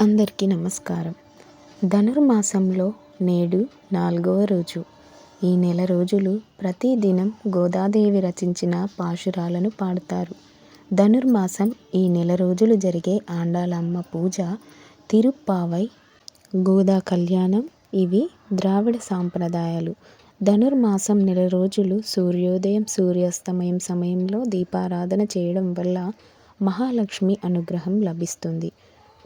అందరికీ నమస్కారం. ధనుర్మాసంలో నేడు నాలుగవ రోజు. ఈ నెల రోజులు ప్రతిదినం గోదాదేవి రచించిన పాశురాలను పాడతారు. ధనుర్మాసం ఈ నెల రోజులు జరిగే ఆండాలమ్మ పూజ తిరుప్పావై గోదా కళ్యాణం ఇవి ద్రావిడ సాంప్రదాయాలు. ధనుర్మాసం నెల రోజులు సూర్యోదయం సూర్యాస్తమయం సమయంలో దీపారాధన చేయడం వల్ల మహాలక్ష్మి అనుగ్రహం లభిస్తుంది.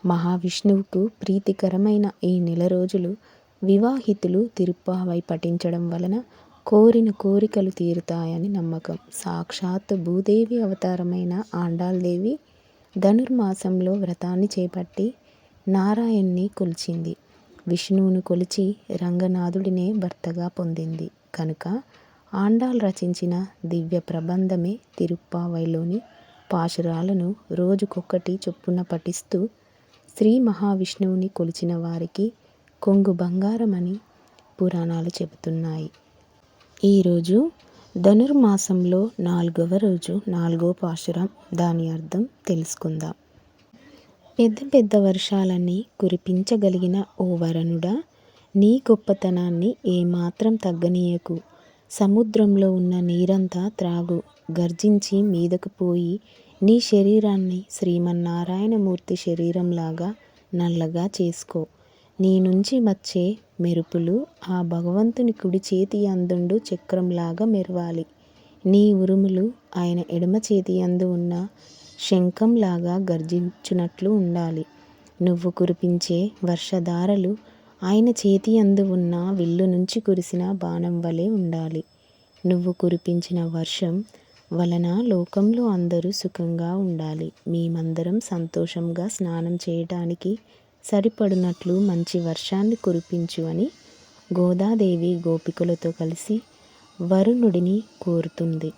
మహావిష్ణువుకు ప్రీతికరమైన ఈ నెల రోజులు వివాహితులు తిరుప్పావై పఠించడం వలన కోరిన కోరికలు తీరుతాయని నమ్మకం. సాక్షాత్ భూదేవి అవతారమైన ఆండాల్దేవి ధనుర్మాసంలో వ్రతాన్ని చేపట్టి నారాయణ్ణి కొలిచింది. విష్ణువును కొలిచి రంగనాథుడినే భర్తగా పొందింది. కనుక ఆండాల్ రచించిన దివ్య ప్రబంధమే తిరుప్పావైలోని పాశురాలను రోజుకొక్కటి చొప్పున పఠిస్తూ శ్రీ మహావిష్ణువుని కొలిచిన వారికి కొంగు బంగారమని పురాణాలు చెబుతున్నాయి. ఈరోజు ధనుర్మాసంలో నాలుగవ రోజు నాలుగో పాశురం దాని అర్థం తెలుసుకుందాం. పెద్ద పెద్ద వర్షాలన్నీ కురిపించగలిగిన ఓ వరణుడా నీ గొప్పతనాన్ని ఏమాత్రం తగ్గనీయకు. సముద్రంలో ఉన్న నీరంతా త్రాగు గర్జించి మీదకు పోయి నీ శరీరాన్ని శ్రీమన్నారాయణమూర్తి శరీరంలాగా నల్లగా చేసుకో. నీ నుంచి వచ్చే మెరుపులు ఆ భగవంతుని కుడి చేతి అందుండు చక్రంలాగా మెరవాలి. నీ ఉరుములు ఆయన ఎడమ చేతి అందు ఉన్న శంఖంలాగా గర్జించునట్లు ఉండాలి. నువ్వు కురిపించే వర్షధారలు ఆయన చేతి అందు ఉన్న విల్లు నుంచి కురిసిన బాణం వలె ఉండాలి. నువ్వు కురిపించిన వర్షం వలన లోకంలో అందరూ సుఖంగా ఉండాలి. మేమందరం సంతోషంగా స్నానం చేయటానికి సరిపడినట్లు మంచి వర్షాన్ని కురిపించు అని గోదాదేవి గోపికలతో కలిసి వరుణుడిని కోరుతుంది.